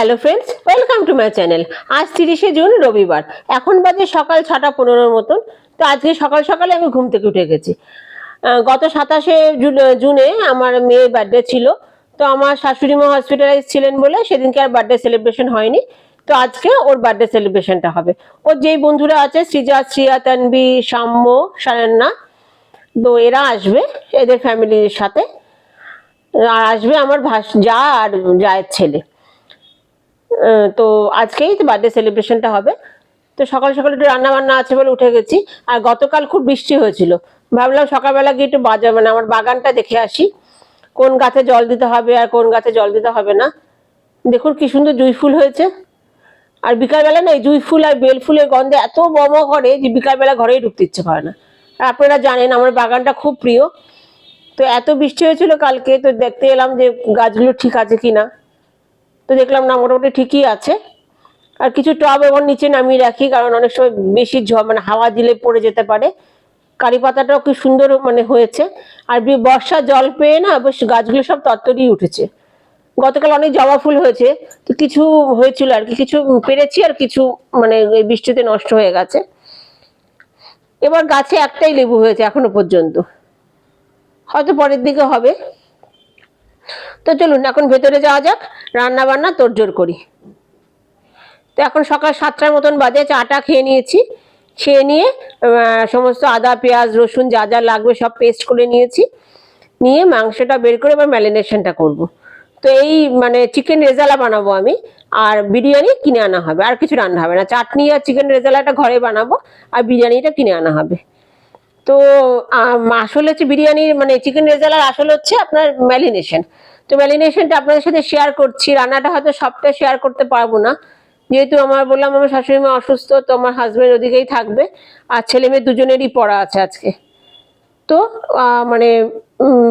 Hello friends welcome to my channel আজ তিরিশে June, রবিবার। এখন বাজে সকাল ছটা পনেরোর মতন। তো আজকে সকাল সকালে আমি ঘুম থেকে উঠে গেছি। গত সাতাশে জুনে আমার মেয়ের বার্থডে ছিল। তো আমার শাশুড়ি মা হসপিটালাইজ ছিলেন বলে সেদিনকে আর বার্থডে সেলিব্রেশন হয়নি। তো আজকে ওর বার্থডে সেলিব্রেশনটা হবে। ওর যেই বন্ধুরা আছে, সৃজা, শ্রিয়া তানবি সাম্য সারান্না তো এরা আসবে এদের ফ্যামিলির সাথে। আর আসবে আমার ভাস, যা আর জায়ের ছেলে। তো আজকেই তো বার্থডে সেলিব্রেশনটা হবে। তো সকাল সকাল একটু রান্না বান্না আছে বলে উঠে গেছি। আর গতকাল খুব বৃষ্টি হয়েছিল। ভাবলাম সকালবেলা গিয়ে একটু বাজার মানে আমার বাগানটা দেখে আসি। কোন গাছে জল দিতে হবে আর কোন গাছে জল দিতে হবে না। দেখুন কি সুন্দর জুঁই ফুল হয়েছে। আর বিকালবেলা না এই জুঁই ফুল আর বেল ফুলের গন্ধে এত বম করে যে বিকালবেলা ঘরেই ঢুকতে ইচ্ছে করে না। আর আপনারা জানেন আমার বাগানটা খুব প্রিয়। তো এত বৃষ্টি হয়েছিল কালকে, তো দেখতে এলাম যে গাছগুলো ঠিক আছে কিনা। তো দেখলাম না, মোটামুটি ঠিকই আছে। আর কিছু টব এবং নিচে নামিয়ে রাখি, কারণ অনেক সময় বেশি ঝড় মানে হাওয়া দিলে পড়ে যেতে পারে। কারি পাতাটাও কি সুন্দর মানে হয়েছে। আর বর্ষা জল পেয়ে না, বেশ গাছগুলো সব তত্তরই উঠেছে। গতকাল অনেক জবা ফুল হয়েছে, তো কিছু হয়েছিল আর কি, কিছু পেরেছি আর কিছু মানে এই বৃষ্টিতে নষ্ট হয়ে গেছে। এবার গাছে একটাই লেবু হয়েছে এখনও পর্যন্ত। হয়তো পরের দিকে হবে। তো চলুন, এখন ভেতরে যাওয়া যাক রান্না বান্না তোড়জোড় করি। তো এখন সকাল সাতটার মতন বাজে, চাটা খেয়ে নিয়েছি। খেয়ে নিয়ে সমস্ত আদা, পেঁয়াজ, রসুন যা যা লাগবে সব পেস্ট করে নিয়েছি। নিয়ে মাংসটা বের করে এবার ম্যারিনেশনটা করব। তো এই মানে চিকেন রেজালা বানাবো আমি, আর বিরিয়ানি কিনে আনা হবে। আর কিছু রান্না হবে না। চাটনি আর চিকেন রেজালাটা ঘরে বানাবো, আর বিরিয়ানিটা কিনে আনা হবে। তো আসল হচ্ছে বিরিয়ানির মানে চিকেন রেজালার আসল হচ্ছে আপনার ম্যারিনেশন তো ম্যারিনেশনটা আপনাদের সাথে শেয়ার করছি। রান্নাটা হয়তো সবটা শেয়ার করতে পারব না। যেহেতু আমার বললাম, আমার শাশুড়ি মা অসুস্থ, তো আমার হাজব্যান্ড ওদিকেই থাকবে। আর ছেলে মেয়ে দুজনেরই পড়া আছে আজকে। তো মানে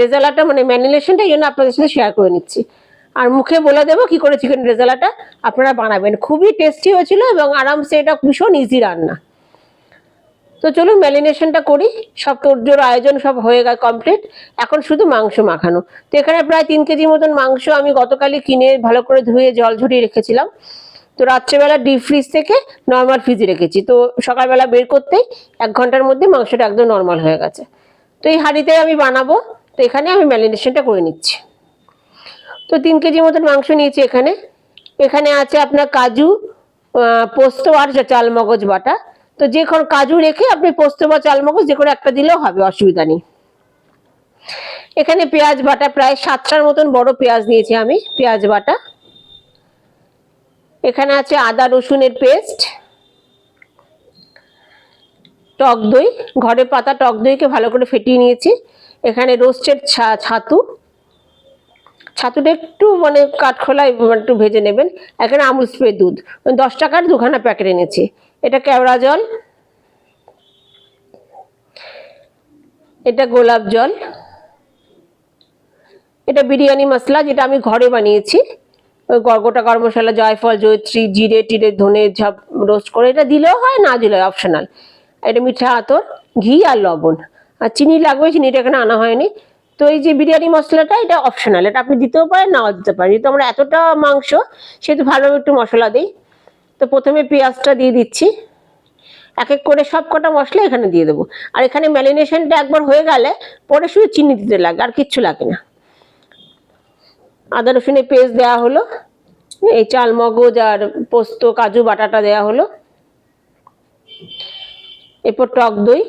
রেজালাটা মানে ম্যারিনেশনটা এই জন্য আপনাদের সাথে শেয়ার করে নিচ্ছি। আর মুখে বলে দেবো কি করে চিকেন রেজালাটা আপনারা বানাবেন। খুবই টেস্টি হয়েছিল এবং আরামসে এটা ভীষণ ইজি রান্না। তো চলুন ম্যারিনেশনটা করি। সব তোরজোর আয়োজন সব হয়ে গেল কমপ্লিট এখন শুধু মাংস মাখানো। তো এখানে প্রায় তিন কেজি মতন মাংস আমি গতকালই কিনে ভালো করে ধুয়ে জল ঝরিয়ে রেখেছিলাম। তো রাত্রেবেলা ডিপ ফ্রিজ থেকে নর্মাল ফ্রিজে রেখেছি। তো সকালবেলা বের করতেই এক ঘণ্টার মধ্যে মাংসটা একদম নর্মাল হয়ে গেছে। তো এই হাঁড়িতে আমি বানাবো। তো এখানে আমি ম্যারিনেশনটা করে নিচ্ছি। তো তিন কেজি মতন মাংস নিয়েছি এখানে। এখানে আছে আপনার কাজু পোস্ত আর চাল মগজ বাটা। তো যে কোনো কাজু রেখে আপনি পোস্ত বা চাল মগজ যে কোনো একটা দিলেও হবে, অসুবিধা নেই। এখানে পেঁয়াজ বাটা প্রায় সাতটার মতন বড় পেঁয়াজ নিয়েছি আমি, পেঁয়াজ বাটা। এখানে আছে আদা রসুনের পেস্ট, টক দই, ঘরে পাতা টক দইকে ভালো করে ফেটিয়ে নিয়েছি। এখানে রোস্টেড ছাতু। ছাতুটা একটু মানে কাঠখোলায় একটু ভেজে নেবেন। এখানে আমুল স্প্রে দুধ, দশ টাকার দুখানা প্যাকেট এনেছি। এটা কেওড়া জল। এটা গোলাপ জল। এটা বিরিয়ানি মশলা যেটা আমি ঘরে বানিয়েছি। ওই গোটা মশলা, জয়ফল, জয়ত্রী, জিরে, টিরে, ধনে ঝাপ রোস্ট করে এটা দিলেও হয়, না দিলেও অপশনাল এটা মিঠা আতর, ঘি আর লবণ। আর চিনি লাগবে, চিনিটা এখানে আনা হয়নি। তো এই যে বিরিয়ানি মশলাটা, এটা অপশনাল এটা আপনি দিতেও পারেন, নাও দিতে পারেন। যেহেতু আমরা এতটা মাংস, সেহেতু ভালোভাবে একটু মশলা দিই। তো প্রথমে পেঁয়াজটা দিয়ে দিচ্ছি। এক এক করে সব কটা মশলা এখানে দিয়ে দেবো। আর এখানে ম্যারিনেশনটা একবার হয়ে গেলে পরে শুধু চিনি দিতে লাগে, আর কিচ্ছু লাগে না। আদা রসুনের পেস্ট দেওয়া হলো। এই চাল, মগজ আর পোস্ত, কাজু, বাটাটা দেওয়া হলো। এরপর টক দই।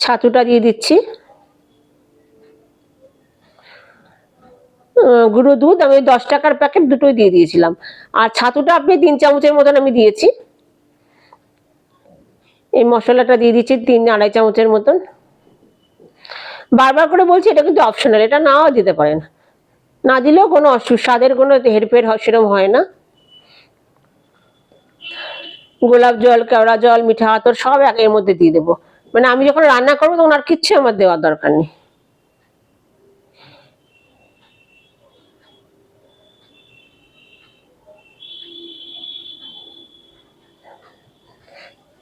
ছাতুটা দিয়ে দিচ্ছি। গুঁড়ো দুধ আমি দশ টাকার প্যাকেট দুটোই দিয়ে দিয়েছিলাম। আর ছাতুটা আপনি তিন চামচের মতন আমি দিয়েছি। এই মশলাটা দিয়ে দিচ্ছি তিন আড়াই চামচের মতন। বারবার করে বলছি, এটা কিন্তু অপশনাল এটা নাও দিতে পারেন। না দিলেও কোনো স্বাদের কোনো হেরফের সেরম হয় না। গোলাপ জল, কেওড়া জল, মিঠা আতর সব এক এর মধ্যে দিয়ে দেবো। মানে আমি যখন রান্না করব তখন আর কিচ্ছু আমার দেওয়ার দরকার নেই।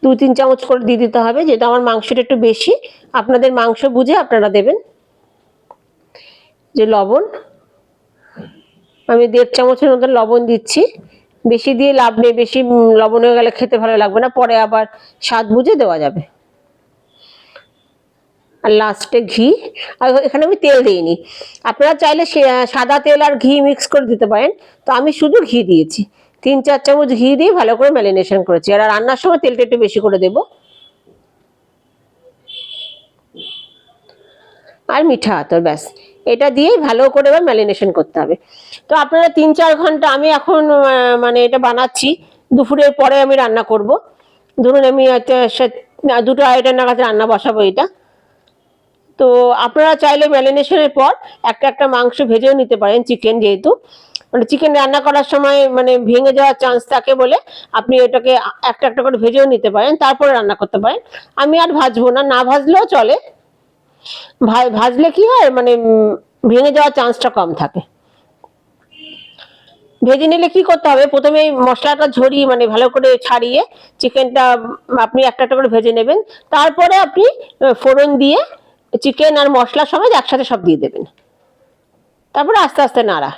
দু তিন চামচ করে দিয়ে দিতে হবে যেটা আমার মাংসটা একটু বেশি। আপনাদের মাংস বুঝে আপনারা দেবেন। যে লবণ, আমি দেড় চামচের মতো লবণ দিচ্ছি। বেশি দিয়ে লাভ নেই, বেশি লবণ হয়ে গেলে খেতে ভালো লাগবে না, পরে আবার স্বাদ বুঝে দেওয়া যাবে। আর লাস্টে ঘি, আর এখানে আমি তেল দিইনি। আপনারা চাইলে সাদা তেল আর ঘি মিক্স করে দিতে পারেন। তো আমি শুধু ঘি দিয়েছি। তিন, চার চামচ ঘি দিয়ে ভালো করে ম্যারিনেশন করেছি। আর রান্নার সময় তেলটা একটু বেশি করে দেবো। আর মিঠা আতর, ব্যাস। এটা দিয়েই ভালো করে এবার ম্যারিনেশন করতে হবে। তো আপনারা তিন, চার ঘণ্টা আমি এখন মানে এটা বানাচ্ছি। দুপুরের পরে আমি রান্না করব। ধরুন আমি দুটো আড়াইটা নাগাদ রান্না বসাবো এটা। তো আপনারা চাইলে ম্যারিনেশনের পর একটা একটা মাংস ভেজেও নিতে পারেন, চিকেন যেহেতু। মানে চিকেন রান্না করার সময় মানে ভেঙে যাওয়ার চান্স থাকে বলে আপনি এটাকে একটা একটা করে ভেজেও নিতে পারেন, তারপরে রান্না করতে পারেন। আমি আর ভাজবো না না ভাজলেও চলে। ভাজলে কি হয়? মানে ভেঙে যাওয়ার চান্সটা কম থাকে। ভেজে নিলে কি করতে হবে? প্রথমে মশলাটা ঝরিয়ে মানে ভালো করে ছাড়িয়ে চিকেনটা আপনি একটা একটা করে ভেজে নেবেন। তারপরে আপনি ফোড়ন দিয়ে চিকেন আর মশলা সমেত একসাথে সব দিয়ে দেবেন। তারপরে আস্তে আস্তে নাড়া।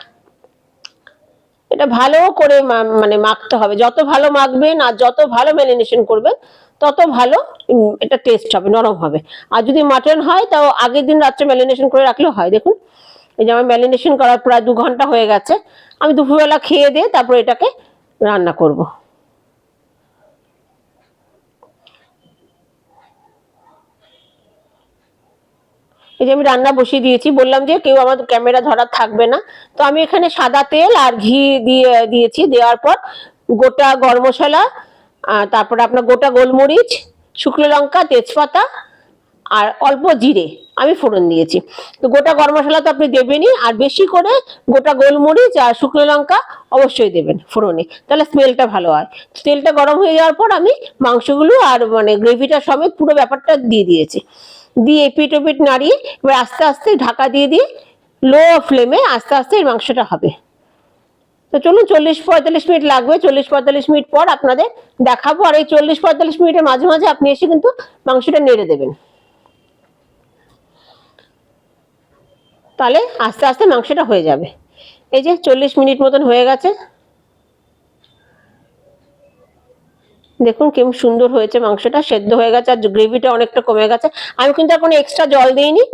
এটা ভালো করে মানে মাখতে হবে। যত ভালো মাখবেন আর যত ভালো ম্যারিনেশন করবেন, তত ভালো এটা টেস্ট হবে, নরম হবে। আর যদি মাটন হয়, তাও আগের দিন রাত্রে ম্যারিনেশন করে রাখলেও হয়। দেখুন, এই যে আমার ম্যারিনেশন করার প্রায় দু ঘণ্টা হয়ে গেছে। আমি দুপুরবেলা খেয়ে দিয়ে তারপর এটাকে রান্না করব। এই যে আমি রান্না বসিয়ে দিয়েছি, বললাম যে কেউ আমার ক্যামেরা ধরার থাকবে না। তো আমি এখানে সাদা তেল আর ঘি দিয়ে, দিয়েছি, দেওয়ার পর গোটা গরম মশলা তারপরে আপনার গোটা গোলমরিচ, শুকনো লঙ্কা, তেজপাতা আর অল্প জিরে আমি ফোড়ন দিয়েছি। তো গোটা গরম মশলা তো আপনি দেবেনই, আর বেশি করে গোটা গোলমরিচ আর শুকনো লঙ্কা অবশ্যই দেবেন ফোড়নে, তাহলে স্মেলটা ভালো হয়। তেলটা গরম হয়ে যাওয়ার পর আমি মাংসগুলো আর মানে গ্রেভিটা সমেত পুরো ব্যাপারটা দিয়ে দিয়েছি। দিয়ে এপিট ওপিট নাড়িয়ে এবার আস্তে আস্তে ঢাকা দিয়ে দিয়ে লো ফ্লেমে আস্তে আস্তে এই মাংসটা হবে। তো চলুন চল্লিশ পঁয়তাল্লিশ মিনিট লাগবে। চল্লিশ পঁয়তাল্লিশ মিনিট পর আপনাদের দেখাবো। আর এই চল্লিশ পঁয়তাল্লিশ মিনিটের মাঝে মাঝে আপনি এসে কিন্তু মাংসটা নেড়ে দেবেন। তাহলে আস্তে আস্তে মাংসটা হয়ে যাবে। এই যে চল্লিশ মিনিট মতন হয়ে গেছে। দেখুন কেমন সুন্দর হয়েছে মাংসটা, সেদ্ধ হয়ে গেছে আর গ্রেভিটা অনেকটা কমে গেছে। আমি কিন্তু এখন এক্সট্রা জল দিইনি।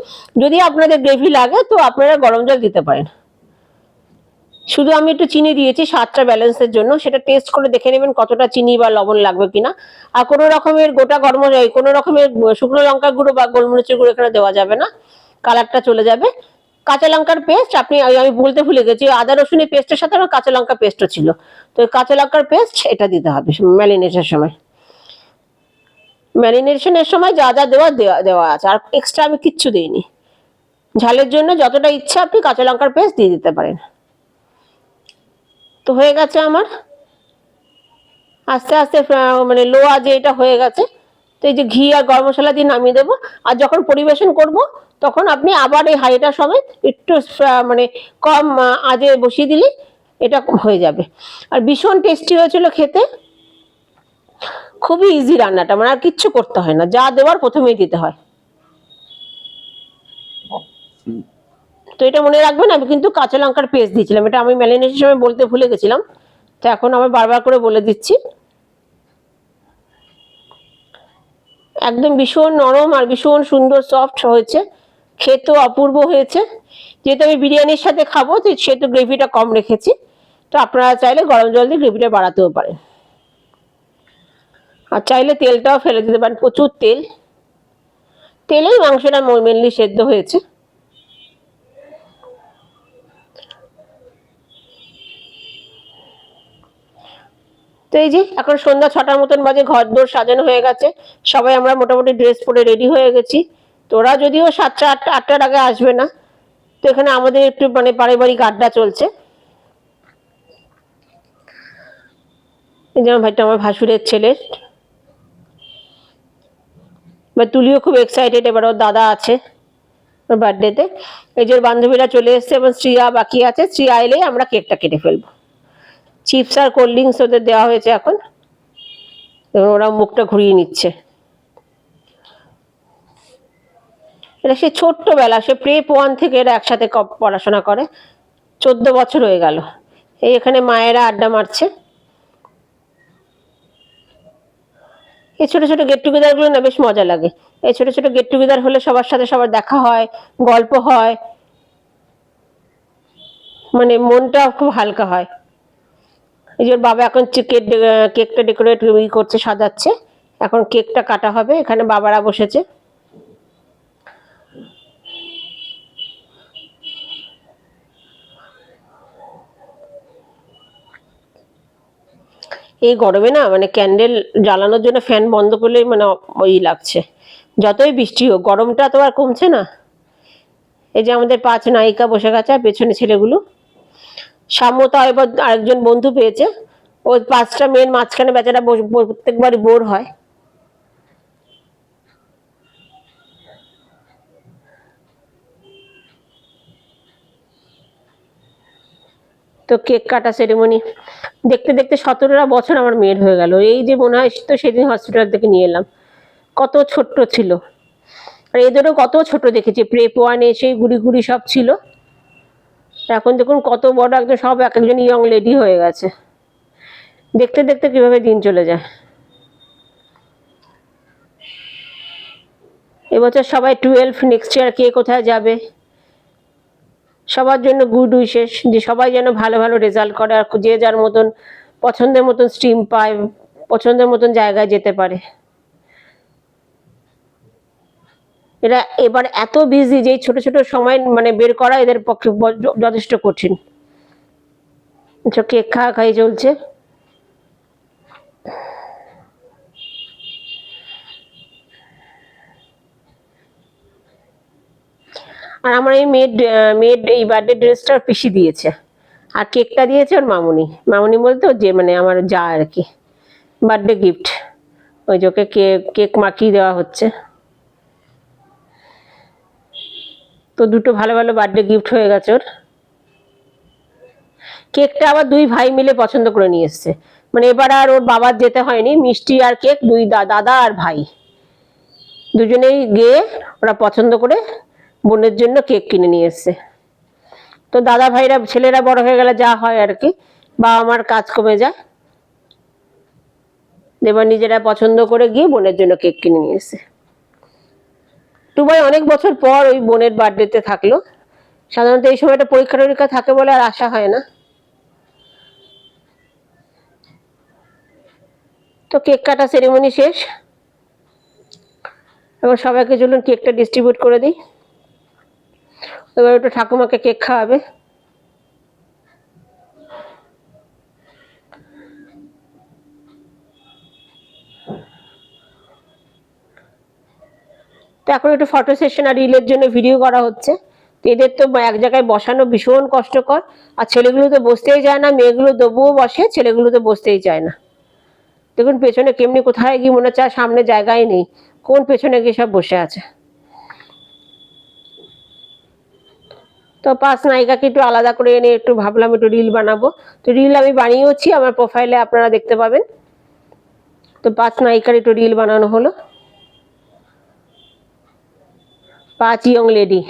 যদি আপনাদের গ্রেভি লাগে তো আপনারা গরম জল দিতে পারেন। শুধু আমি একটু চিনি দিয়েছি স্বাদটা ব্যালেন্সের জন্য। সেটা টেস্ট করে দেখে নেবেন কতটা চিনি বা লবণ লাগবে কিনা। আর কোনো রকমের গোটা গরম কোনো রকমের শুকনো লঙ্কার গুঁড়ো বা গোলমরিচের গুঁড়ো এখানে দেওয়া যাবে না। কালারটা চলে যাবে। কাঁচা লঙ্কার পেস্ট আপনি আমি বলতে ভুলে গেছি আদা রসুনের পেস্টের সাথে আমার কাঁচা লঙ্কা পেস্টও ছিল। তো কাঁচা লঙ্কার পেস্ট এটা দিতে হবে ম্যারিনেশনের সময়। ম্যারিনেশনের সময় যা যা দেওয়া দেওয়া দেওয়া আছে। আর এক্সট্রা আমি কিচ্ছু দিইনি। ঝালের জন্য যতটা ইচ্ছা আপনি কাঁচা লঙ্কার পেস্ট দিয়ে দিতে পারেন। তো হয়ে গেছে আমার। আস্তে আস্তে মানে লো যে এটা হয়ে গেছে, তো এই যে ঘি আর গরম মশলা দিয়ে নামিয়ে দেবো। আর যখন পরিবেশন করব তখন আপনি আবার এই হাঁড়িটা সমেত একটু মানে কম আজে বসিয়ে দিলে এটা হয়ে যাবে। আর ভীষণ টেস্টি হয়েছিল খেতে। খুবই ইজি রান্নাটা মানে আর কিচ্ছু করতে হয় না, যা দেওয়ার প্রথমেই দিতে হয়। তো এটা মনে রাখবেন, আমি কিন্তু কাঁচা লঙ্কার পেস্ট দিয়েছিলাম। এটা আমি ম্যারিনেশনের সময় বলতে ভুলে গেছিলাম। তো এখন আমি বারবার করে বলে দিচ্ছি। একদম ভীষণ নরম আর ভীষণ সুন্দর সফট হয়েছে। খেতেও অপূর্ব হয়েছে। যেহেতু আমি বিরিয়ানির সাথে খাব, তো সেহেতু গ্রেভিটা কম রেখেছি। তো আপনারা চাইলে গরম জল দিয়ে গ্রেভিটা বাড়াতেও পারেন। আর চাইলে তেলটাও ফেলে দিতে পারেন, প্রচুর তেল। তেলেই মাংসটা মেনলি সেদ্ধ হয়েছে। তো এই যে, এখন সন্ধ্যা ছটার মতন বাজে ঘর দোর সাজানো হয়ে গেছে। সবাই আমরা মোটামুটি ড্রেস পরে রেডি হয়ে গেছি। তোরা যদিও সাতটা, আটটা, আটটার আগে আসবে না, তো এখানে আমাদের একটু মানে পারিবারিক আড্ডা চলছে। এই যে ভাইটা আমার ভাসুরের ছেলে। বা তুলিও খুব এক্সাইটেড এবার ওর দাদা আছে ওর বার্থডেতে এই যে বান্ধবীরা চলে এসছে, এবং শ্রিয়া বাকি আছে। শ্রিয়া এলেই আমরা কেকটা কেটে ফেলব। চিপস আর কোল্ড ড্রিঙ্কস ওদের দেওয়া হয়েছে এখন। এবং ওরা মুখটা ঘুরিয়ে নিচ্ছে। এটা সে ছোট্টবেলা, সে প্রে ওয়ান থেকে এরা একসাথে পড়াশোনা করে। চোদ্দ বছর হয়ে গেল। এই এখানে মায়েরা আড্ডা মারছে। এই ছোট ছোট গেট টুগেদারগুলো না বেশ মজা লাগে। এই ছোট ছোট গেট টুগেদার হলে সবার সাথে সবার দেখা হয়, গল্প হয়। মানে মনটা খুব হালকা হয়। এই যে বাবা এখন কেক কেকটা ডেকোরেট করছে, সাজাচ্ছে। এখন কেকটা কাটা হবে। এখানে বাবারা বসেছে। এই গরমে না মানে ক্যান্ডেল জ্বালানোর জন্য ফ্যান বন্ধ করলেই মানে ওই লাগছে। যতই বৃষ্টি হোক, গরমটা তো আর কমছে না। এই যে আমাদের পাঁচ নায়িকা বসে গেছে আর পেছনে ছেলেগুলো। সাম্যতা এবার আরেকজন বন্ধু পেয়েছে। ওই পাঁচটা মেয়ের মাঝখানে বেচারা প্রত্যেকবারই বোর হয়। তো কেক কাটা সেরেমনি দেখতে দেখতে সতেরোটা বছর আমার মেয়ের হয়ে গেল। এই যে মনে হয় তো সেদিন হসপিটাল থেকে নিয়ে এলাম। কত ছোট্ট ছিল। আর এদেরও কত ছোট দেখেছি। প্রেপ ওয়ানে সেই গুড়ি গুড়ি সব ছিল। এখন দেখুন কত বড় একজন, সব এক একজন ইয়ং লেডি হয়ে গেছে। দেখতে দেখতে কীভাবে দিন চলে যায়। এবছর সবাই টুয়েলভ নেক্সট ইয়ার কে কোথায় যাবে? সবার জন্য গুড উইশেস যে সবাই যেন ভালো ভালো রেজাল্ট করে আর যে যার মতন পছন্দের মতন স্ট্রিম পায় পছন্দের মতন জায়গায় যেতে পারে। এরা এবার এত বিজি যে ছোট ছোট সময় মানে বের করা এদের পক্ষে যথেষ্ট কঠিন। আচ্ছা, কেক খাওয়া খাই চলছে। আর আমার এই মেয়ের মেয়ের এই বার্থডে ড্রেসটা পিসি দিয়েছে। আর কেকটা দিয়েছে ওর মামুনি। মামুনি বলতে যে মানে আমার যা আর কি। বার্থডে গিফট ওই ওকে কেক কেক মাখিয়ে দেওয়া হচ্ছে। তো দুটো ভালো ভালো বার্থডে গিফট হয়ে গেছে ওর। কেকটা আবার দুই ভাই মিলে পছন্দ করে নিয়ে এসছে। মানে এবার আর ওর বাবার যেতে হয়নি। মিষ্টি আর কেক দুই দাদা আর ভাই। দুজনেই গিয়ে ওরা পছন্দ করে বোনের জন্য কেক কিনে নিয়ে এসছে। তো দাদা ভাইরা, ছেলেরা বড় হয়ে গেলে যা হয় আর কি, বা আমার কাজ কমে যায়। এবার নিজেরা পছন্দ করে গিয়ে বোনের জন্য কেক কিনে নিয়ে এসছে। টুবাই অনেক বছর পর ওই বোনের বার্থডেতে থাকল। সাধারণত এই সময়টা পরীক্ষা টরীক্ষা থাকে বলে আর আশা হয় না। তো কেক কাটা সেরেমনি শেষ। এবার সবাইকে চলুন কেকটা ডিস্ট্রিবিউট করে দিই। এবার ওটা ঠাকুমাকে কেক খাওয়াবে। তো এখন একটু ফটো সেশন আর রিলের জন্য ভিডিও করা হচ্ছে। তো এদের তো এক জায়গায় বসানো ভীষণ কষ্টকর। আর ছেলেগুলো তো বসতেই যায় না, মেয়েগুলো তবুও বসে, ছেলেগুলো তো বসতেই চায় না। দেখুন পেছনে কেমনি কোথায় গিয়ে মনে হচ্ছে সামনে জায়গায় নেই। কোন পেছনে গিয়ে সব বসে আছে? তো পাঁচ নায়িকাকে একটু আলাদা করে এনে একটু ভাবলাম একটু রিল বানাবো। তো রিল আমি বানিয়েওছি, আমার প্রোফাইলে আপনারা দেখতে পাবেন। তো পাঁচ নায়িকার একটু রিল বানানো হলো। পাঁচ ইয়ং লেডি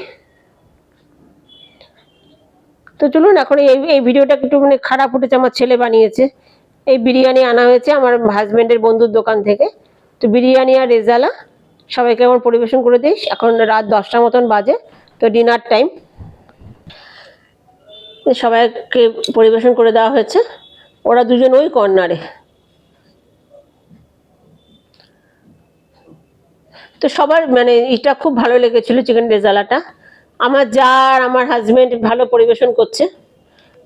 তো চলুন, এখন এই এই ভিডিওটা একটু মানে খারাপ উঠেছে, আমার ছেলে বানিয়েছে। এই বিরিয়ানি আনা হয়েছে আমার হাজব্যান্ডের বন্ধুর দোকান থেকে। তো বিরিয়ানি আর রেজালা, সবাইকে আমার পরিবেশন করে দিই এখন রাত দশটা মতন বাজে, তো ডিনার টাইম সবাইকে পরিবেশন করে দেওয়া হয়েছে। ওরা দুজন ওই কর্নারে তো সবার মানে এটা খুব ভালো লেগেছিল চিকেন রেজালাটা। আমার যা আমার হাজবেন্ড ভালো পরিবেশন করছে।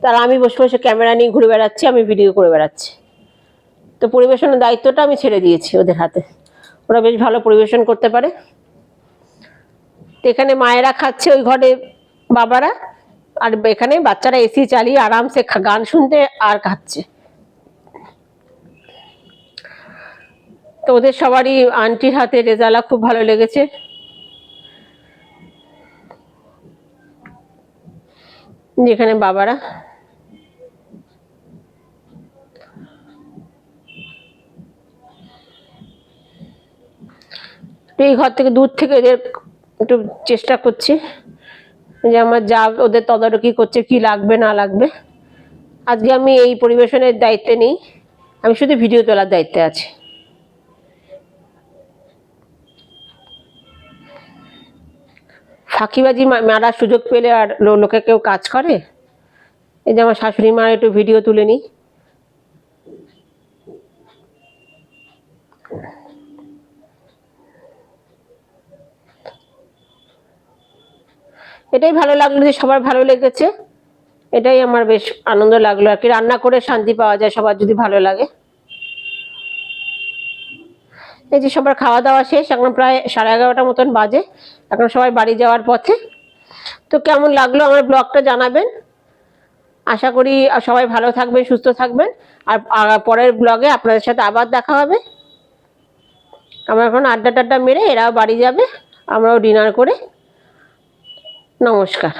তার আমি বসে বসে ক্যামেরা নিয়ে ঘুরে বেড়াচ্ছি, আমি ভিডিও করে বেড়াচ্ছি। তো পরিবেশনের দায়িত্বটা আমি ছেড়ে দিয়েছি ওদের হাতে। ওরা বেশ ভালো পরিবেশন করতে পারে। এখানে মায়েরা খাচ্ছে ওই ঘরে বাবারা। আর এখানে বাচ্চারা এসি চালিয়ে আরামসে গান শুনতে আর খাচ্ছে। তো ওদের সবারই আন্টির হাতে রেজালা খুব ভালো লেগেছে। যেখানে বাবারা। এই ঘর থেকে দূর থেকে এদের একটু চেষ্টা করছি। যে আমার যা ওদের তদারকি করছে, কি লাগবে, না লাগবে। আজকে আমি এই পরিবেশনের দায়িত্বে নেই। আমি শুধু ভিডিও তোলার দায়িত্বে আছি। ফাঁকিবাজি মা- মারার সুযোগ পেলে আর লোকে কেউ কাজ করে? এই যে আমার শাশুড়ি মার একটু ভিডিও তুলে নিই। এটাই ভালো লাগল যে সবার ভালো লেগেছে। এটাই আমার বেশ আনন্দ লাগল। আর কি রান্না করে শান্তি পাওয়া যায়, সবার যদি ভালো লাগে। এই যে সবার খাওয়া দাওয়া শেষ, এখন প্রায় সাড়ে এগারোটার মতন বাজে। এখন সবাই বাড়ি যাওয়ার পথে। তো কেমন লাগল আমার ব্লগটা জানাবেন। আশা করি সবাই ভালো থাকবেন, সুস্থ থাকবেন। আর পরের ব্লগে আপনাদের সাথে আবার দেখা হবে। আমরা এখন আড্ডা টাড্ডা মেরে এরাও বাড়ি যাবে। আমরাও ডিনার করে নমস্কার।